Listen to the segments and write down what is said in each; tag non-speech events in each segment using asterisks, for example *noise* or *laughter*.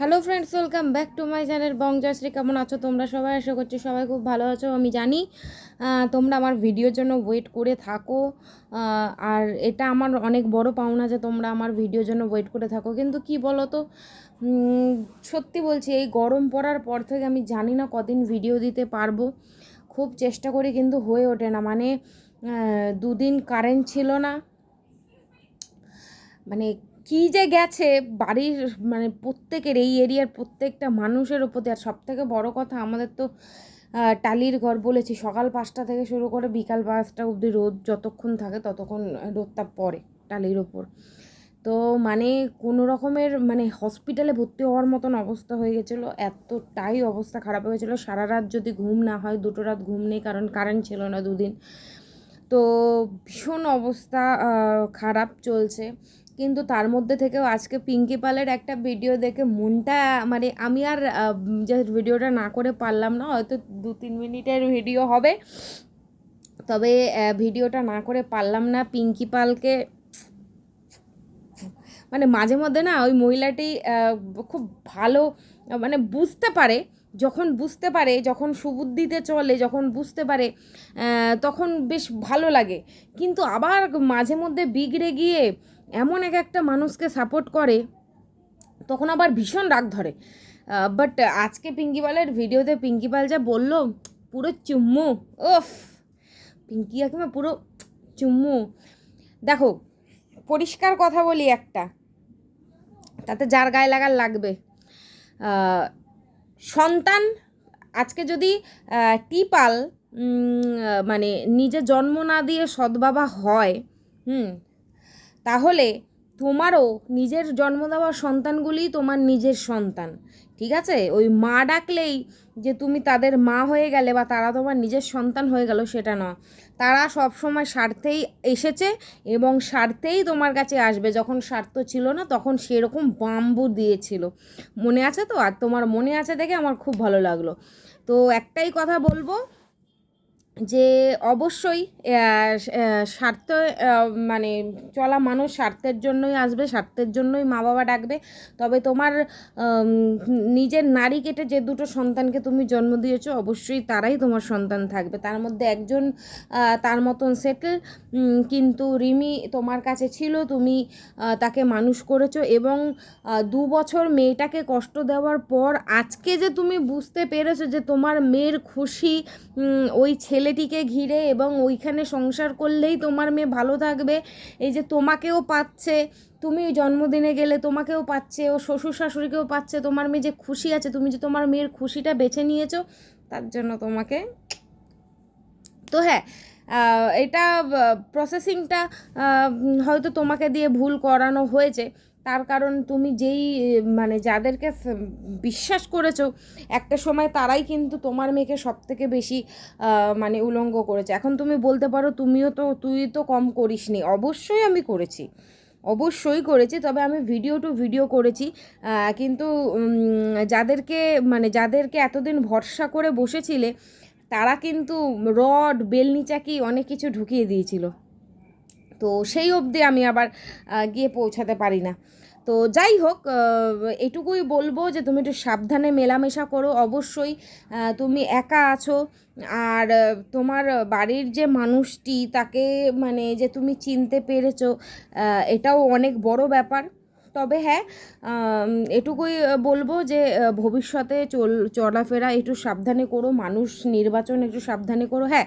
Hello friends welcome back to my channel বংজাশ্রী কেমন আছো তোমরা? সবাই আশা করছি সবাই খুব ভালো আছো, আমি জানি। তোমরা আমার ভিডিওর জন্য ওয়েট করে থাকো। আর এটা আমার অনেক বড় পাওনা যে তোমরা আমার ভিডিওর জন্য ওয়েট করে থাকো। কিন্তু কি বলো তো সত্যি বলছি, এই গরম পড়ার পর থেকে আমি জানি না কদিন ভিডিও দিতে পারব। খুব চেষ্টা করি, কিন্তু হয়ে ওঠে না। মানে দুদিন কারেন্ট ছিল না। মানে কি যে গেছে বাড়ির মানে প্রত্যেকের, এই এরিয়ার প্রত্যেকটা মানুষের দিয়ে। আর সব থেকে বড় কথা, আমাদের তো টালির ঘর বলেছি, সকাল পাঁচটা থেকে শুরু করে বিকাল পাঁচটা অবধি রোদ যতক্ষণ থাকে ততক্ষণ রোদটা পড়ে টালির ওপর। তো মানে কোনো রকমের মানে হসপিটালে ভর্তি হওয়ার মতন অবস্থা হয়ে গেছিল, এতটাই অবস্থা খারাপ হয়ে সারা রাত যদি ঘুম না হয়, দুটো রাত ঘুম নেই, কারণ কারেন্ট ছিল না দুদিন। তো ভীষণ অবস্থা খারাপ চলছে। কিন্তু তার মধ্যে থেকেও আজকে পিঙ্কি পালের একটা ভিডিও দেখে মনটা মানে আমি আর যে ভিডিওটা না করে পারলাম না, হয়তো দু তিন মিনিটের ভিডিও হবে। তবে ভিডিওটা না করে পারলাম না পিঙ্কি পালকে। মানে মাঝে মধ্যে না ওই মহিলাটি খুব ভালো মানে বুঝতে পারে যখন বুঝতে পারে, যখন সুবুদ্ধিতে চলে, যখন বুঝতে পারে তখন বেশ ভালো লাগে। কিন্তু আবার মাঝে মধ্যে বিগড়ে গিয়ে এমন এক একটা মানুষকে সাপোর্ট করে, তখন আবার ভীষণ রাগ ধরে। বাট আজকে পিঙ্কি পালের ভিডিওতে পিঙ্কি পাল যা বলল, পুরো চুম্মু ওফ পিঙ্কি কাকিমা পুরো চুম্মু। দেখো, পরিষ্কার কথা বলি একটা, তাতে যার গায়ে লাগার লাগবে। সন্তান আজকে যদি টিপাল মানে নিজে জন্ম না দিয়ে সদ্বাবা হয়, হুম, তাহলে তোমারও নিজের জন্ম দেওয়া সন্তানগুলি তোমার নিজের সন্তান, ঠিক আছে? ওই মা ডাকলেই যে তুমি তাদের মা হয়ে গেলে বা তারা তোমার নিজের সন্তান হয়ে গেল সেটা নয়। তারা সব সময় স্বার্থেই এসেছে এবং স্বার্থেই তোমার কাছে আসবে। যখন স্বার্থ ছিল না, তখন সেরকম বাম্বু দিয়েছিল। মনে আছে তো? আর তোমার মনে আছে দেখে আমার খুব ভালো লাগল। তো একটাই কথা বলব যে অবশ্যই স্বার্থ মানে চলা মানুষ স্বার্থের জন্যই আসবে, স্বার্থের জন্যই মা বাবা ডাকবে। তবে তোমার নিজের নারী কেটে যে দুটো সন্তানকে তুমি জন্ম দিয়েছ, অবশ্যই তারাই তোমার সন্তান থাকবে। তার মধ্যে একজন তার মতন সেটেল কিন্তু রিমি তোমার কাছে ছিল, তুমি তাকে মানুষ করেছ এবং দু বছর মেয়েটাকে কষ্ট দেওয়ার পর আজকে যে তুমি বুঝতে পেরেছ যে তোমার মেয়ের খুশি ওই ওই ছেলেটিকে ঘিরে এবং ওইখানে সংসার করলেই তোমার মেয়ে ভালো থাকবে। এই যে তোমাকেও পাচ্ছে, তুমি জন্মদিনে গেলে তোমাকেও পাচ্ছে, ও শ্বশুর শাশুড়িকেও পাচ্ছে, তোমার মেয়ে যে খুশি আছে, তুমি যে তোমার মেয়ের খুশিটা বেছে নিয়েছো, তার জন্য তোমাকে তো হ্যাঁ এটা প্রসেসিংটা হয়তো তোমাকে দিয়ে ভুল করানো হয়েছে। তার কারণ তুমি যেই মানে যাদেরকে বিশ্বাস করেছ, একটা সময় তারাই কিন্তু তোমার মেয়েকে সব থেকে বেশি মানে উলঙ্গ করেছে। এখন তুমি বলতে পারো তুমিও তো, তুই তো কম করিসনি। অবশ্যই আমি করেছি। অবশ্যই করেছি, তবে আমি ভিডিও টু ভিডিও করেছি। কিন্তু যাদেরকে মানে যাদেরকে এতদিন ভরসা করে বসেছিলে, তারা কিন্তু রড বেলনি চাকি অনেক কিছু ঢুকিয়ে দিয়েছিল। তো সেই অবধি আমি আবার গিয়ে পৌঁছাতে পারি না। তো যাই হোক এটুকুই বলব যে তুমি একটু সাবধানে মেলামেশা করো। অবশ্যই তুমি একা আছো আর তোমার বাড়ির যে মানুষটি তাকে মানে যে তুমি চিনতে পেরেছ এটাও অনেক বড় ব্যাপার। তবে হ্যাঁ এটুকুই বলব যে ভবিষ্যতে চল, চলাফেরা একটু সাবধানে করো। মানুষ নির্বাচন একটু সাবধানে করো। হ্যাঁ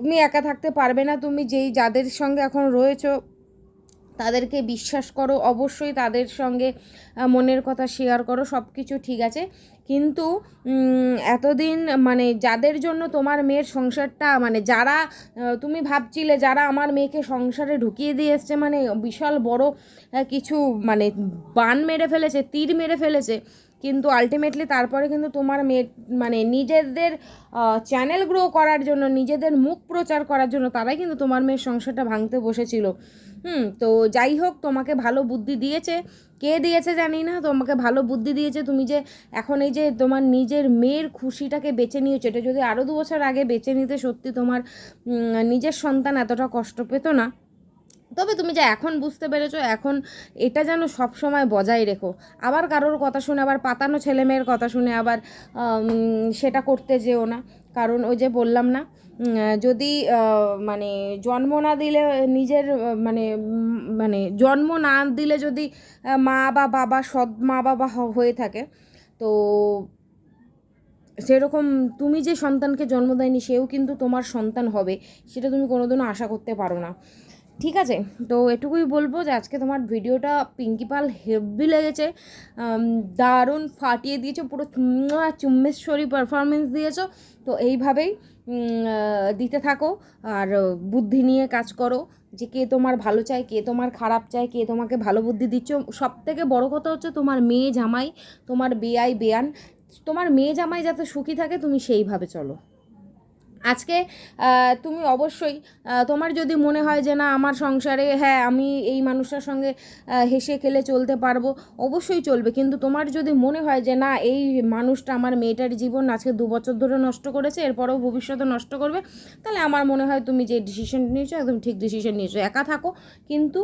তুমি একা থাকতে পারবে না, তুমি যেই যাদের সঙ্গে এখন রয়েছো, তাদেরকে বিশ্বাস করো, অবশ্যই তাদের সঙ্গে মনের কথা শেয়ার করো সব কিছু ঠিক আছে। কিন্তু এতদিন মানে যাদের জন্য তোমার মেয়ের সংসারটা মানে যারা তুমি ভাবছিলে যারা আমার মেয়েকে সংসারে ঢুকিয়ে দিয়ে এসছে মানে বিশাল বড় কিছু মানে বান মেরে ফেলেছে, তীর মেরে ফেলেছে কিন্তু আলটিমেটলি তারপরে কিন্তু তোমার মেয়ে মানে নিজেদের চ্যানেল গ্রো করার জন্য, নিজেদের মুখ প্রচার করার জন্য তারাই কিন্তু তোমার মেয়ের সংসারটা ভাঙতে বসেছিল। হুম, তো যাই হোক, তোমাকে ভালো বুদ্ধি দিয়েছে। কে দিয়েছে জানি না, তোমাকে ভালো বুদ্ধি দিয়েছে। তুমি যে এখন এই যে তোমার নিজের মেয়ের খুশিটাকে বেছে নিয়েছো, এটা যদি আরও দু বছর আগে বেছে নিতে সত্যি তোমার নিজের সন্তান এতটা কষ্ট পেত না। তবে তুমি যে এখন বুঝতে পেরেছ, এখন এটা যেন সব সময় বজায় রেখো। আবার কারোর কথা শুনে, আবার পাতানো ছেলেমেয়ের কথা শুনে, আবার সেটা করতে যেও না। কারণ ওই যে বললাম না যদি মানে জন্ম না দিলে নিজের মানে মানে জন্ম না দিলে যদি মা বা বাবা সৎ মা বাবা হয়ে থাকে, তো সেরকম তুমি যে সন্তানকে জন্ম দেয়নি, সেও কিন্তু তোমার সন্তান হবে, সেটা তুমি কোনোদিনও আশা করতে পারো না। ঠিক আছে? তো এটুকুই বলব যে আজকে তোমার ভিডিওটা পিঙ্কি পাল হেভি লেগেছে। দারুণ ফাটিয়ে দিয়েছ, পুরো চুম্মা চুম্মেশ্বরী পারফরমেন্স দিয়েছ। তো এইভাবেই দিতে থাকো আর বুদ্ধি নিয়ে কাজ করো যে কে তোমার ভালো চায়, কে তোমার খারাপ চায়, কে তোমাকে ভালো বুদ্ধি দিচ্ছ। সব থেকে বড়ো কথা হচ্ছে তোমার মেয়ে জামাই, তোমার বেয়াই বেয়ান, তোমার মেয়ে জামাই যাতে সুখী থাকে তুমি সেইভাবে চলো। আজকে তুমি অবশ্যই তোমার যদি মনে হয় যে না, আমার সংসারে হ্যাঁ আমি এই মানুষটার সঙ্গে হেসে খেলে চলতে পারব, অবশ্যই চলবে। কিন্তু তোমার যদি মনে হয় যে না, এই মানুষটা আমার মেয়েটার জীবন আজকে দু বছর ধরে নষ্ট করেছে, এরপরেও ভবিষ্যতে নষ্ট করবে, তাহলে আমার মনে হয় তুমি যে ডিসিশন নিয়েছো, একদম ঠিক ডিসিশন নিয়েছো। একা থাকো, কিন্তু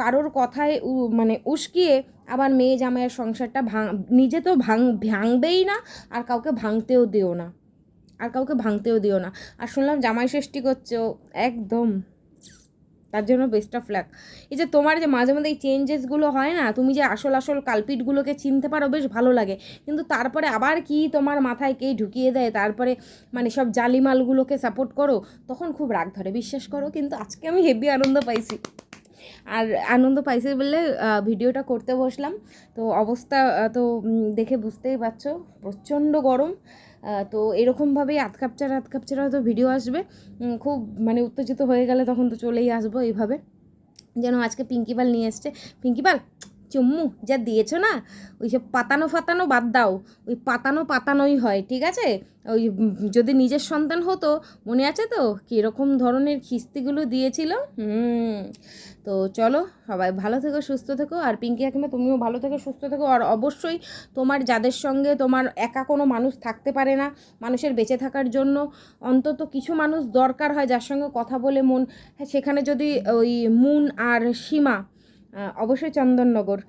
কারোর কথায় মানে উস্কিয়ে আবার মেয়ে জামাইয়ের সংসারটা ভাঙ, নিজে তো ভাঙ, ভাঙবেই না, আর কাউকে ভাঙতেও দিও না। আর কাউকে ভাঙতেও দিও না। আর শুনলাম জামাই ষষ্ঠী করছ। একদম। তার জন্য বেস্ট অফ লাক এই যে তোমার যে মাঝে মাঝে এই চেঞ্জেসগুলো হয় না, তুমি যে আসল আসল কালপিটগুলোকে চিনতে পারো, বেশ ভালো লাগে। কিন্তু তারপরে আবার কি তোমার মাথায় কে ঢুকিয়ে দেয়? তারপরে মানে সব জালিমালগুলোকে সাপোর্ট করো, তখন খুব রাগ ধরে। বিশ্বাস করো, কিন্তু আজকে আমি হেভি আনন্দ পাইছি। আর আনন্দ পাইছে বলে ভিডিওটা করতে বসলাম। তো অবস্থা তো দেখে বুঝতেই পারছ, প্রচণ্ড গরম। তো এরকমভাবেই আধ কাপচারা আধ কাপচারা হয়তো ভিডিও আসবে। খুব মানে উত্তেজিত হয়ে গেলে তখন তো চলেই আসব এইভাবে। যেন আজকে পিঙ্কিপাল নিয়ে এসছে। পিঙ্কিপাল চুম্মু, যা দিয়েছ না? ওই সব পাতানো ফাতানো বাদ দাও। ওই পাতানো পাতানোই হয়, ঠিক আছে? ওই যদি নিজের সন্তান হতো, মনে আছে তো? কীরকম ধরনের খিস্তিগুলো দিয়েছিল? হুম। তো চলো, সবাই ভালো থেকো, সুস্থ থেকো। আর পিঙ্কি কাকিমা তুমিও ভালো থেকো, সুস্থ থেকো। আর অবশ্যই তোমার, যাদের সঙ্গে তোমার একা কোনো মানুষ থাকতে পারে না, মানুষের বেঁচে থাকার জন্য অন্তত কিছু মানুষ দরকার হয়, যার সঙ্গে কথা বলে মন। সেখানে যদি ওই মুন আর সীমা অবশ্যই চন্দননগর।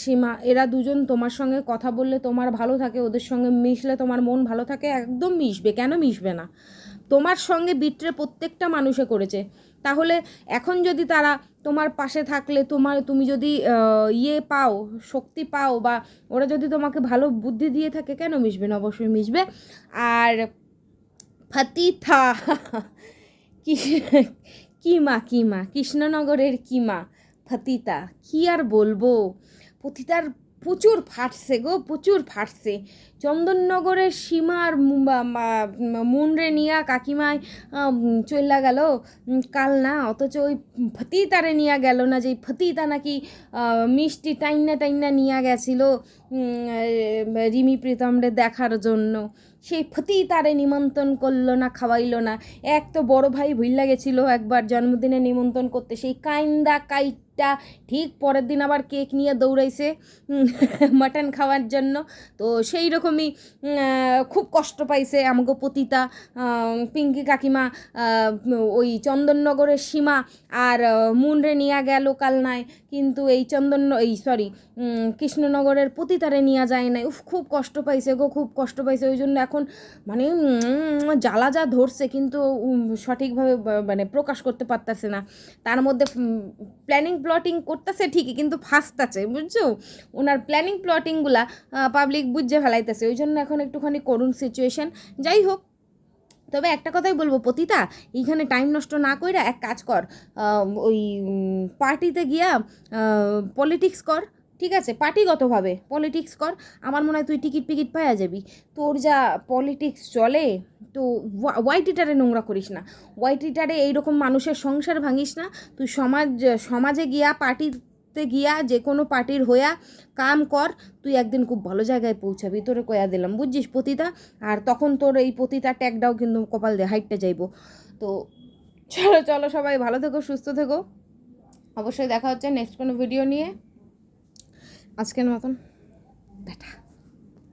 সীমা, এরা দুজন তোমার সঙ্গে কথা বললে তোমার ভালো থাকে, ওদের সঙ্গে মিশলে তোমার মন ভালো থাকে, একদম মিশবে, কেন মিশবে না? তোমার সঙ্গে বিট্রে প্রত্যেকটা মানুষে করেছে। তাহলে এখন যদি তারা তোমার পাশে থাকলে, তোমার, তুমি যদি ইয়ে পাও, শক্তি পাও বা ওরা যদি তোমাকে ভালো বুদ্ধি দিয়ে থাকে, কেন মিশবে না? অবশ্যই মিশবে। আর ফাতিথা, কি কিমা কিমা কৃষ্ণনগরের কিমা ফাতিতা কি আর বলব? ফতিতার প্রচুর ফাটছে গো, প্রচুর ফাটছে। চন্দননগরের সীমার মুনরে নিয়া কাকিমায় চল্লা গেল। কাল না, অথচ ওই ফতিতারে নিয়ে গেল না যে ফতিতা নাকি মিষ্টি টাইনা টাইনা নিয়ে গেছিল। রিমি প্রীতমরে দেখার জন্য। সেই ফতি তারে নিমন্ত্রণ করল না, খাওয়াইলো না। এক তো বড় ভাই ভুইল্লা গেছিল একবার জন্মদিনে নিমন্ত্রণ করতে। সেই কাইন্দা কাইটটা ঠিক পরের দিন আবার কেক নিয়ে দৌড়াইছে *laughs* মাটন খাওয়ার জন্য। তো সেই রকমই খুব কষ্ট পাইছে আমাকে পতিতা পিঙ্কি কাকিমা ওই চন্দননগরের সীমা আর মুনরে নিয়ে গেল কাল নাই কিন্তু এই চন্দন, এই সরি কৃষ্ণনগরের পতিতারে নিয়ে যায় নাই। উফ, খুব কষ্ট পাইছে গো, খুব কষ্ট পাইছে। ওই জন্য এখন মানে জ্বালা যা ধরছে কিন্তু সঠিকভাবে মানে প্রকাশ করতে পারতেছে না। তার মধ্যে প্ল্যানিং প্লটিং করতেছে ঠিকই, কিন্তু ফাঁসতাছে, বুঝছ? ওনার প্ল্যানিং প্লটিংগুলা পাবলিক বুঝে ফেলাইতেছে। ওই জন্য এখন একটুখানি করুণ সিচুয়েশন যাই হোক, তবে একটা কথাই বলব, পতিতা, এইখানে টাইম নষ্ট না কইরা এক কাজ কর। ওই পার্টিতে গিয়া পলিটিক্স কর। ঠিক আছে? পার্টিগতভাবে। পলিটিক্স কর। আমার মনে হয় তুই টিকিট পিকিট পাওয়া যাবি। তোর যা পলিটিক্স চলে, তো ওয়াইটিটারে নোংরা করিস না। ওয়াইটিটারে এইরকম মানুষের সংসার ভাঙিস না। তুই সমাজ, সমাজে গিয়া, পার্টিতে গিয়া যে কোনো পার্টির হইয়া কাম কর। তুই একদিন খুব ভালো জায়গায় পৌঁছাবি। তোরে কয়া দিলাম, বুঝছিস পতিতা? আর তখন তোর এই পতিতা ট্যাগটাও কিন্তু কপাল দিয়ে হাইটটা যাইবো। তো চলো চলো সবাই ভালো থেকো, সুস্থ থেকো। অবশ্যই দেখা হচ্ছে নেক্সট কোনো ভিডিও নিয়ে। আজকের মতন টাটা।